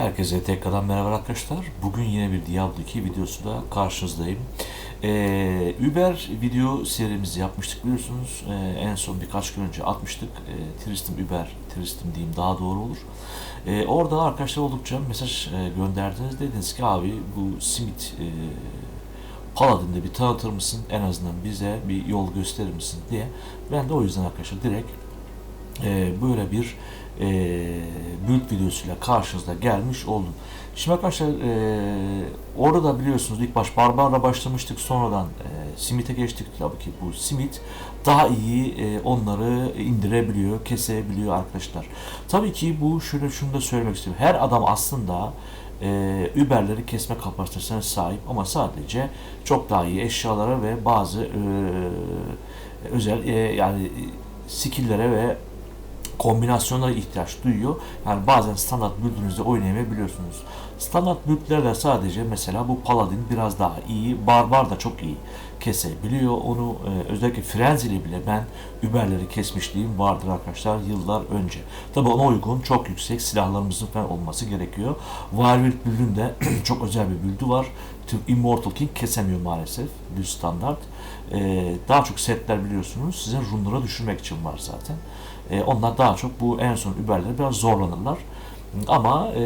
Herkese tekrardan merhaba arkadaşlar. Bugün yine bir Diablo 2 videosuyla karşınızdayım. Ee, Uber video serimizi yapmıştık biliyorsunuz. Ee, en son birkaç gün önce atmıştık. Ee, Tristim Uber, Tristim diyeyim daha doğru olur. Ee, orada arkadaşlar oldukça mesaj e, gönderdiniz. Dediniz ki abi bu simit e, Paladin'de bir tanıtır mısın? En azından bize bir yol gösterir misin diye. Ben de o yüzden arkadaşlar direkt e, böyle bir e, build videosuyla karşınızda gelmiş oldum. Şimdi arkadaşlar e, orada da biliyorsunuz ilk baş Barbar'la başlamıştık sonradan e, Smith'e geçtik tabii ki bu Smith daha iyi e, onları indirebiliyor, kesebiliyor arkadaşlar. Tabii ki bu şöyle şunu da söylemek istiyorum. Her adam aslında e, Uber'leri kesme kapasitesine sahip ama sadece çok daha iyi eşyalara ve bazı e, özel e, yani skill'lere ve kombinasyonlara ihtiyaç duyuyor. Yani bazen standart build'ünüzde oynayamayabiliyorsunuz. Standart build'lerde sadece mesela bu Paladin biraz daha iyi, Barbar da çok iyi kesebiliyor. Onu e, özellikle Frenzy ile bile ben Uber'leri kesmişliğim vardır arkadaşlar yıllar önce. Tabi ona uygun çok yüksek silahlarımızın falan olması gerekiyor. Warwick build'ünde çok özel bir build'ü var. Immortal King kesemiyor maalesef düz standart. E, daha çok setler biliyorsunuz sizin runlara düşürmek için var zaten. E, onlar daha çok bu en son Uber'leri biraz zorlanırlar. Ama e,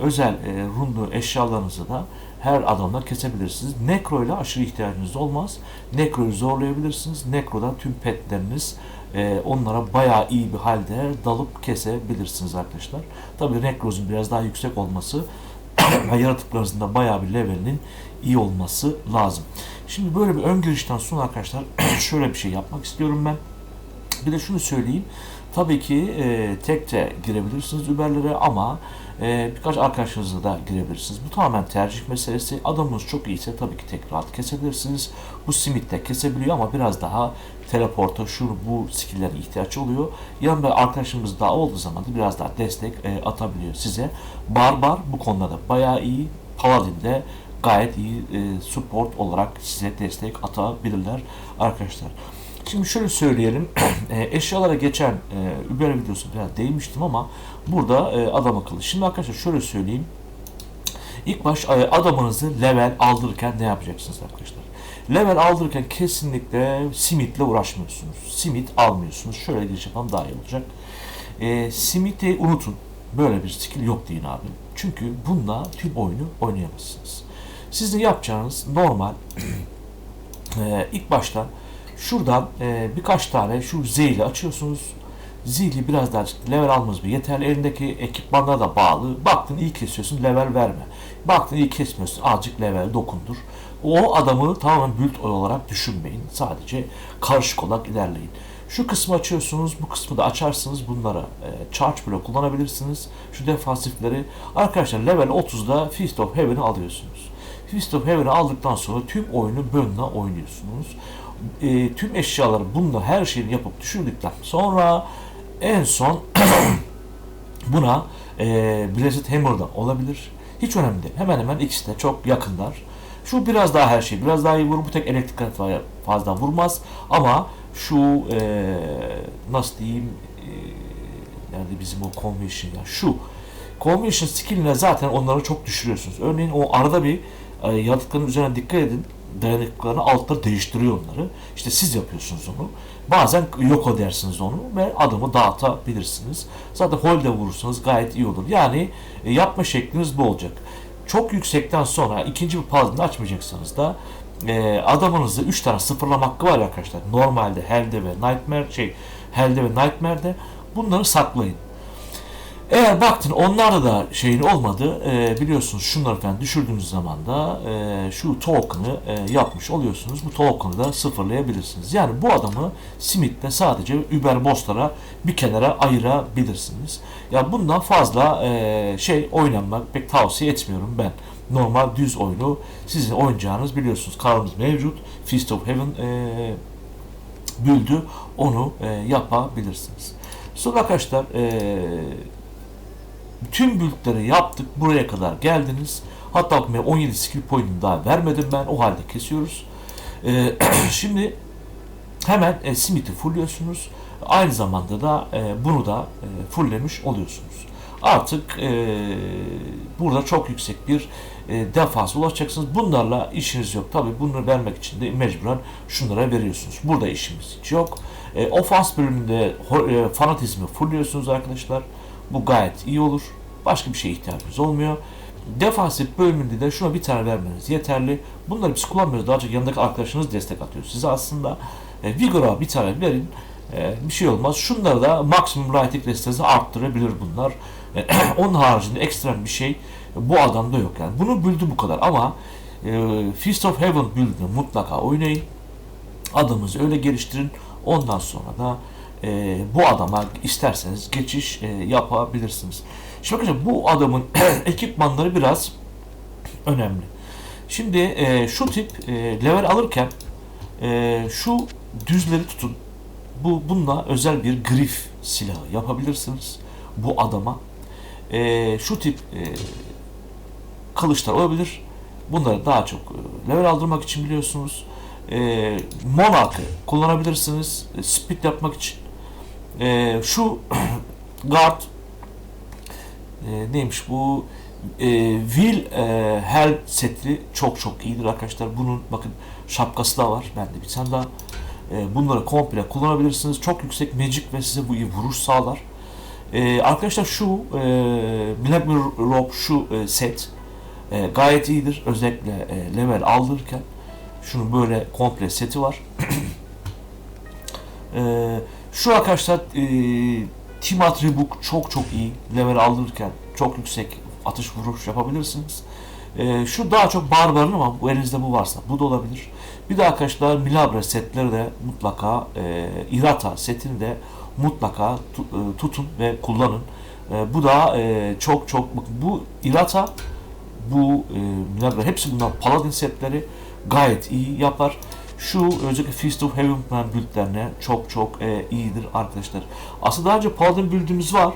özel e, runlu eşyalarınızı da her adamla kesebilirsiniz. Necro ile aşırı ihtiyacınız olmaz. Necro'yu zorlayabilirsiniz. Necro'da tüm petleriniz e, onlara bayağı iyi bir halde dalıp kesebilirsiniz arkadaşlar. Tabii Necro'nun biraz daha yüksek olması yaratıklarınızın da bayağı bir levelinin iyi olması lazım. Şimdi böyle bir ön girişten sonra arkadaşlar şöyle bir şey yapmak istiyorum ben. Bir de şunu söyleyeyim. Tabii ki e, tek de girebilirsiniz Uber'lere ama e, birkaç arkadaşınızla da girebilirsiniz. Bu tamamen tercih meselesi. Adamınız çok iyiyse tabii ki tek rahat kesebilirsiniz. Bu simit de kesebiliyor ama biraz daha teleporta, şu bu skill'lere ihtiyaç oluyor. Yanında arkadaşımız daha olduğu zaman da biraz daha destek e, atabiliyor size. Barbar bu konuda da bayağı iyi. Paladin de gayet iyi e, support olarak size destek atabilirler arkadaşlar. Şimdi şöyle söyleyelim. E, eşyalara geçen e, Uber videosu biraz değinmiştim ama burada e, adam akıllı. Şimdi arkadaşlar şöyle söyleyeyim. İlk baş e, adamınızı level aldırırken ne yapacaksınız arkadaşlar? Level aldırırken kesinlikle simitle uğraşmıyorsunuz. Simit almıyorsunuz. Şöyle giriş yapalım daha iyi olacak. E, simiti unutun. Böyle bir skill yok deyin abi. Çünkü bununla tüm oyunu oynayamazsınız. Sizin yapacağınız normal e, ilk başta Şuradan e, birkaç tane şu Z ile açıyorsunuz. Zili biraz daha level almanız mı? Yeterli elindeki ekipmanlara da bağlı. Baktın iyi kesiyorsun level verme. Baktın iyi kesmiyorsun azıcık level dokundur. O adamı tamamen build olarak düşünmeyin. Sadece karışık olarak ilerleyin. Şu kısmı açıyorsunuz, bu kısmı da açarsınız. Bunlara e, charge block kullanabilirsiniz. Şu defansifleri. Arkadaşlar level 30'da Feast of Heaven'ı alıyorsunuz. Feast of Heaven'ı aldıktan sonra tüm oyunu bönle oynuyorsunuz e, tüm eşyaları bununla her şeyini yapıp düşürdükten sonra en son buna e, Blessed Hammer'dan olabilir. Hiç önemli değil. Hemen hemen ikisi de çok yakınlar. Şu biraz daha her şey biraz daha iyi vurur. Bu tek elektrik fazla vurmaz. Ama şu e, nasıl diyeyim e, nerede bizim o convention ya şu convention skill'ine zaten onları çok düşürüyorsunuz. Örneğin o arada bir e, yaratıkların üzerine dikkat edin dayanıklıklarını altları değiştiriyor onları. İşte siz yapıyorsunuz onu. Bazen yok edersiniz onu ve adamı dağıtabilirsiniz. Zaten holde vurursanız gayet iyi olur. Yani e, yapma şekliniz bu olacak. Çok yüksekten sonra ikinci bir paladini açmayacaksanız da e, adamınızı 3 tane sıfırlama hakkı var arkadaşlar. Normalde Hell'de ve Nightmare şey Hell'de ve Nightmare'de bunları saklayın. Eğer baktın onlarda da şeyin olmadı e, biliyorsunuz şunları falan düşürdüğünüz zaman da e, şu token'ı e, yapmış oluyorsunuz. Bu token'ı da sıfırlayabilirsiniz. Yani bu adamı Smith'te sadece Uber Boss'lara bir kenara ayırabilirsiniz. Ya bundan fazla e, şey oynanmak pek tavsiye etmiyorum ben. Normal düz oyunu sizin oynayacağınız biliyorsunuz kartımız mevcut. Feast of Heaven e, büldü. Onu e, yapabilirsiniz. Sonra arkadaşlar eee Tüm büyükleri yaptık. Buraya kadar geldiniz. Hatta 17 skill point'ini daha vermedim ben. O halde kesiyoruz. Ee, şimdi hemen e, Smith'i fullliyorsunuz. Aynı zamanda da e, bunu da e, fulllemiş oluyorsunuz. artık e, burada çok yüksek bir e, defans ulaşacaksınız. Bunlarla işiniz yok. Tabi bunu vermek için de mecburen şunlara veriyorsunuz. Burada işimiz hiç yok. E, ofans bölümünde fanatizmi fulluyorsunuz arkadaşlar. Bu gayet iyi olur. Başka bir şeye ihtiyacınız olmuyor. Defansif bölümünde de şuna bir tane vermeniz yeterli. Bunları biz kullanmıyoruz. Daha çok yanındaki arkadaşınız destek atıyor. Size aslında e, Vigor'a bir tane verin. E, bir şey olmaz. Şunları da maksimum rating destesi arttırabilir bunlar. E, onun haricinde ekstrem bir şey bu adamda yok yani. Bunu bildi bu kadar ama e, Feast of Heaven build'ini mutlaka oynayın. Adımızı öyle geliştirin. Ondan sonra da e, bu adama isterseniz geçiş e, yapabilirsiniz. Şimdi arkadaşlar bu adamın ekipmanları biraz önemli. Şimdi e, şu tip e, level alırken e, şu düzleri tutun. Bu bununla özel bir grif silahı yapabilirsiniz bu adama. E, şu tip e, kılıçlar olabilir. Bunları daha çok e, level aldırmak için biliyorsunuz. E, Monarch'ı kullanabilirsiniz. E, speed yapmak için. E, şu guard e, neymiş bu e, Will e, Hell seti çok çok iyidir arkadaşlar. Bunun bakın şapkası da var. Bende bir tane daha. E, bunları komple kullanabilirsiniz. Çok yüksek magic ve size bu iyi vuruş sağlar. E, arkadaşlar şu e, Black Mirror Rope şu e, set e, gayet iyidir. Özellikle e, level aldırırken şunun böyle komple seti var. e, şu arkadaşlar e, Timat Rebook çok çok iyi. Level aldırırken çok yüksek atış vuruş yapabilirsiniz. E, şu daha çok barbarın ama bu elinizde bu varsa bu da olabilir. Bir de arkadaşlar Milabra setleri de mutlaka e, Irata setini de mutlaka tu- e, tutun ve kullanın. E, bu da e, çok çok bu Irata bu e, Milabra hepsi bunlar Paladin setleri gayet iyi yapar. Şu özellikle Feast of Heaven buildlerine çok çok e, iyidir arkadaşlar. Aslında daha önce Paladin build'imiz var.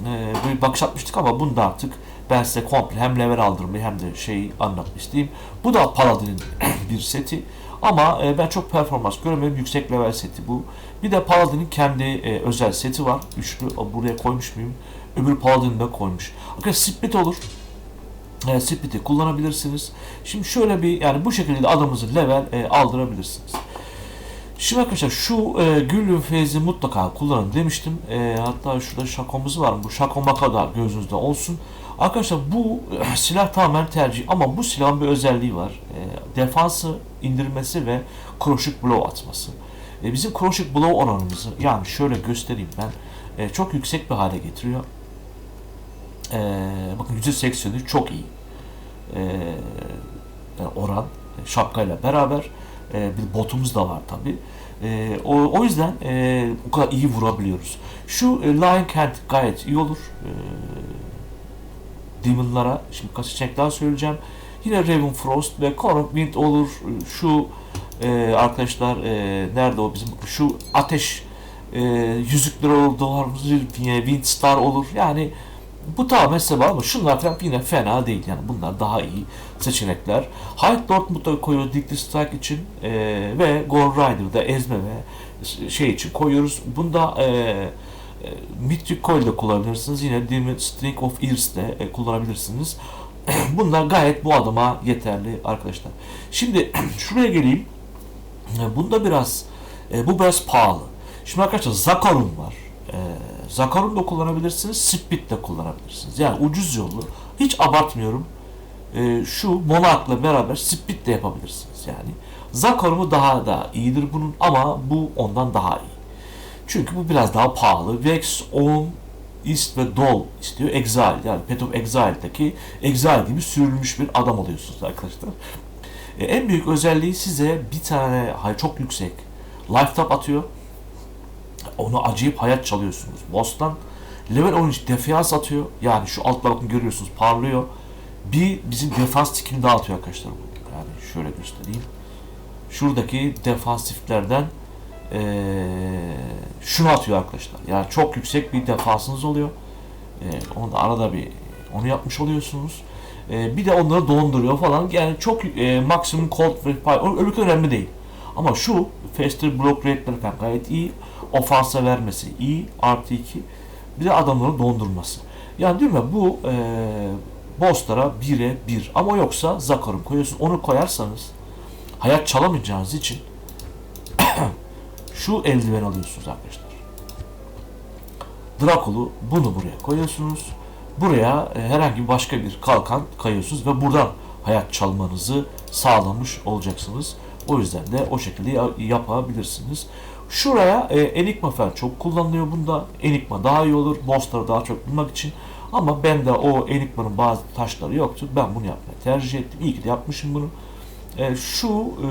E, böyle bakış atmıştık ama bunda artık ben size komple hem level aldırmayı hem de şeyi anlatmak isteyeyim. Bu da Paladin'in bir seti. Ama e, ben çok performans göremiyorum. Yüksek level seti bu. Bir de Paladin'in kendi e, özel seti var. Üçlü buraya koymuş muyum? Öbür Paladin'i de koymuş. Arkadaşlar split olur. E, kullanabilirsiniz. Şimdi şöyle bir yani bu şekilde adamınızı level e, aldırabilirsiniz. Şimdi arkadaşlar şu e, Güllün Feyzi mutlaka kullanın demiştim. E, hatta şurada şakomuz var. Bu şakomaka da gözünüzde olsun. Arkadaşlar bu e, silah tamamen tercih ama bu silahın bir özelliği var. E, defansı indirmesi ve kroşik blow atması. E, bizim kroşik blow oranımızı yani şöyle göstereyim ben e, çok yüksek bir hale getiriyor. E, bakın %83 çok iyi. E, yani oran e, şapkayla beraber e, bir botumuz da var tabi. E, o, o yüzden e, o kadar iyi vurabiliyoruz. Şu e, Lion Kent gayet iyi olur. E, Demon'lara şimdi kaç seçenek daha söyleyeceğim. Yine Raven Frost ve Corrupt Wind olur. Şu e, arkadaşlar e, nerede o bizim şu ateş e, yüzükleri olur, dolarımız Wind Star olur. Yani bu tamamen sebep ama şunlar falan yine fena değil yani bunlar daha iyi seçenekler. Lord mutlaka koyuyor Dick Strike için e, ve Gold Rider'da ezme ve şey için koyuyoruz. Bunda e, e, Mythic Coil de kullanabilirsiniz. Yine Demon String of Ears de e, kullanabilirsiniz. Bunlar gayet bu adama yeterli arkadaşlar. Şimdi şuraya geleyim. E, Bunda biraz e, bu biraz pahalı. Şimdi arkadaşlar Zakarun var. E, Zakarun da kullanabilirsiniz. Speed de kullanabilirsiniz. Yani ucuz yolu. Hiç abartmıyorum. E, şu Monarch'la beraber Speed de yapabilirsiniz yani. Zakarun'u daha da iyidir bunun ama bu ondan daha iyi. Çünkü bu biraz daha pahalı. Vex, On, East ve Dol istiyor. Exile yani Path of Exile'daki Exile gibi sürülmüş bir adam oluyorsunuz arkadaşlar. E, en büyük özelliği size bir tane hay çok yüksek life tap atıyor. Onu acayip hayat çalıyorsunuz. Boss'tan level 13 defans atıyor. Yani şu altta bakın görüyorsunuz parlıyor. Bir bizim defans tikini dağıtıyor arkadaşlar bu. Yani şöyle göstereyim. Şuradaki defansiflerden eee şunu atıyor arkadaşlar. Yani çok yüksek bir defansınız oluyor. Eee onu da arada bir onu yapmış oluyorsunuz. Eee, bir de onları donduruyor falan. Yani çok eee, maksimum cold. O öbürkü önemli değil. Ama şu faster block rate'leri falan gayet iyi. Ofansa vermesi iyi. Artı 2. Bir de adamları dondurması. Yani değil mi bu e, bosslara 1'e 1 ama yoksa Zakarum koyuyorsun. Onu koyarsanız hayat çalamayacağınız için şu eldiven alıyorsunuz arkadaşlar. Drakul'u bunu buraya koyuyorsunuz. Buraya e, herhangi başka bir kalkan kayıyorsunuz ve buradan hayat çalmanızı sağlamış olacaksınız. O yüzden de o şekilde ya- yapabilirsiniz. Şuraya e, Enigma falan çok kullanılıyor bunda. Enigma daha iyi olur. Bossları daha çok bulmak için. Ama bende o Enigma'nın bazı taşları yoktu. Ben bunu yapmayı tercih ettim. İyi ki de yapmışım bunu. E, şu e,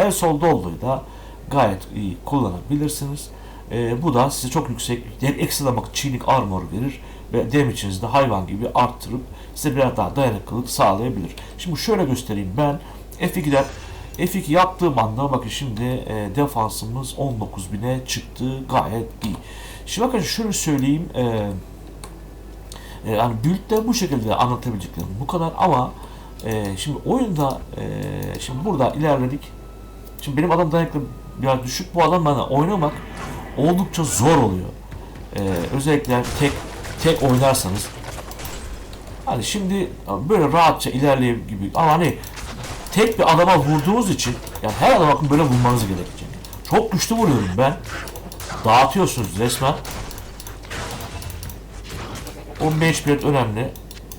El Sol Dollo'yu da gayet iyi kullanabilirsiniz. E, bu da size çok yüksek hem ekstra bak çiğlik armor verir ve damage'inizi de hayvan gibi arttırıp size biraz daha dayanıklılık sağlayabilir. Şimdi şöyle göstereyim ben F2'den F2 yaptığım anda bakın şimdi e, defansımız 19.000'e çıktı gayet iyi. Şimdi bakın şöyle söyleyeyim e, e, yani build'de bu şekilde anlatabileceklerim bu kadar ama e, şimdi oyunda e, şimdi burada ilerledik. Şimdi benim adam dayanıklı biraz düşük bu adam bana oynamak oldukça zor oluyor. E, özellikle tek tek oynarsanız hani şimdi böyle rahatça ilerleyip gibi ama hani tek bir adama vurduğunuz için yani her adama böyle vurmanız gerekecek. Çok güçlü vuruyorum ben. Dağıtıyorsunuz resmen. O mesh bilet önemli.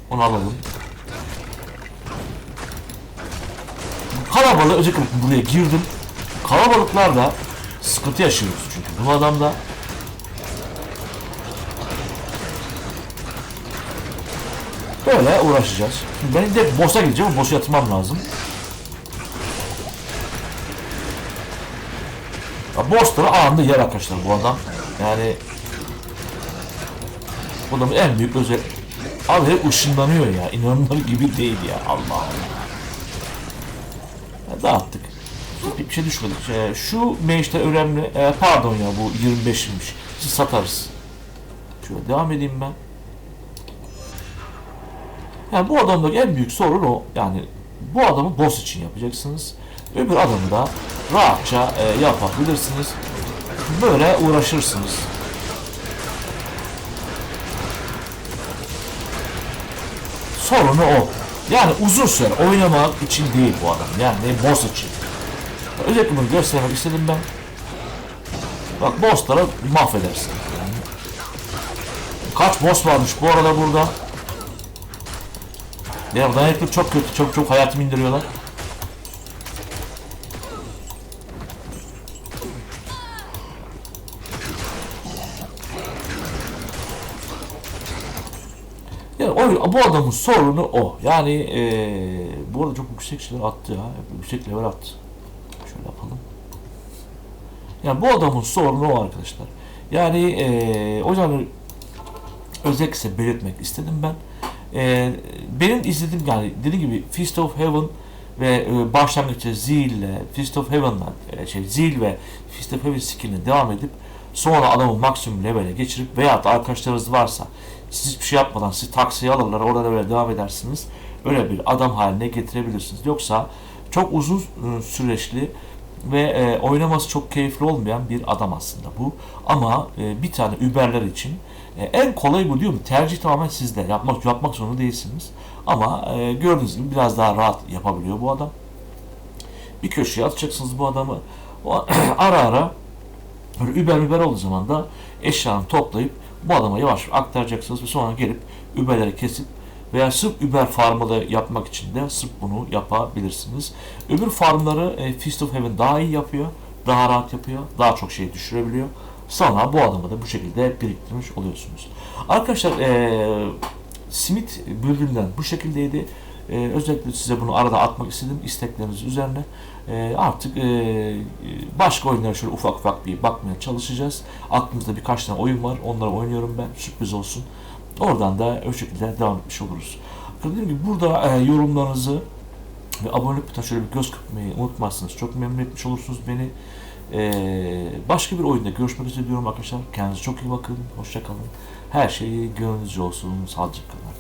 Onu alalım. Kalabalığı özellikle buraya girdim. Kalabalıklarda sıkıntı yaşıyoruz çünkü bu adamda. Böyle uğraşacağız. Şimdi de boss'a gideceğim ama boss'a yatırmam lazım. Boss'ları anında yer arkadaşlar bu adam. Yani bu adamın en büyük özel Abi hep ışınlanıyor ya. İnanılır gibi değil ya. Allah Allah. Dağıttık. Bir şey düşmedi. Ee, şu meşte önemli. Ee, pardon ya bu 25'miş. Siz satarız. Şöyle devam edeyim ben. Yani bu adamdaki en büyük sorun o. Yani bu adamı boss için yapacaksınız. Öbür adamı da rahatça e, yapabilirsiniz. Böyle uğraşırsınız. Sorunu o. Yani uzun süre oynamak için değil bu adam. Yani boss için. Özellikle bunu göstermek istedim ben. Bak bosslara mahvedersin. Yani. Kaç boss varmış bu arada burada. Ya dayanıklık çok kötü. Çok çok hayatımı indiriyorlar. Yani o, bu adamın sorunu o. Yani eee bu arada çok yüksek şeyler attı ya. Yüksek level attı. Şöyle yapalım. Yani bu adamın sorunu o arkadaşlar. Yani o yüzden özellikle belirtmek istedim ben. Eee benim izlediğim yani dediğim gibi Feast of Heaven ve e, başlangıçta Zeal ile Feast of Heaven'la e, şey Zeal ve Feast of Heaven skin'ine devam edip sonra adamı maksimum level'e geçirip veya da arkadaşlarınız varsa siz hiçbir şey yapmadan sizi taksiye alırlar orada böyle devam edersiniz. Öyle bir adam haline getirebilirsiniz. Yoksa çok uzun e, süreçli ve e, oynaması çok keyifli olmayan bir adam aslında bu. Ama e, bir tane Uber'ler için e, en kolay bu diyorum. Tercih tamamen sizde. Yapmak yapmak zorunda değilsiniz. Ama e, gördüğünüz gibi biraz daha rahat yapabiliyor bu adam. Bir köşeye atacaksınız bu adamı. O, ara ara Uber Uber olduğu zaman da eşyanı toplayıp bu adama yavaş aktaracaksınız ve sonra gelip Uber'leri kesip veya sırf Uber farmı yapmak için de sırf bunu yapabilirsiniz. Öbür farmları e, Feast of Heaven daha iyi yapıyor. Daha rahat yapıyor. Daha çok şey düşürebiliyor. Sonra bu adamı da bu şekilde biriktirmiş oluyorsunuz. Arkadaşlar e, Smith bölümünden bu şekildeydi. E, özellikle size bunu arada atmak istedim istekleriniz üzerine. E, artık e, başka oyunlara şöyle ufak ufak bir bakmaya çalışacağız. Aklımızda birkaç tane oyun var. Onları oynuyorum ben. Sürpriz olsun. Oradan da o şekilde devam etmiş oluruz. Dediğim gibi burada e, yorumlarınızı ve abonelik butonuna şöyle bir göz kırpmayı unutmazsınız. Çok memnun etmiş olursunuz beni. Ee, başka bir oyunda görüşmek üzere diyorum arkadaşlar. Kendinize çok iyi bakın. Hoşça kalın. Her şey gönlünüzce olsun. Sağlıcakla kalın.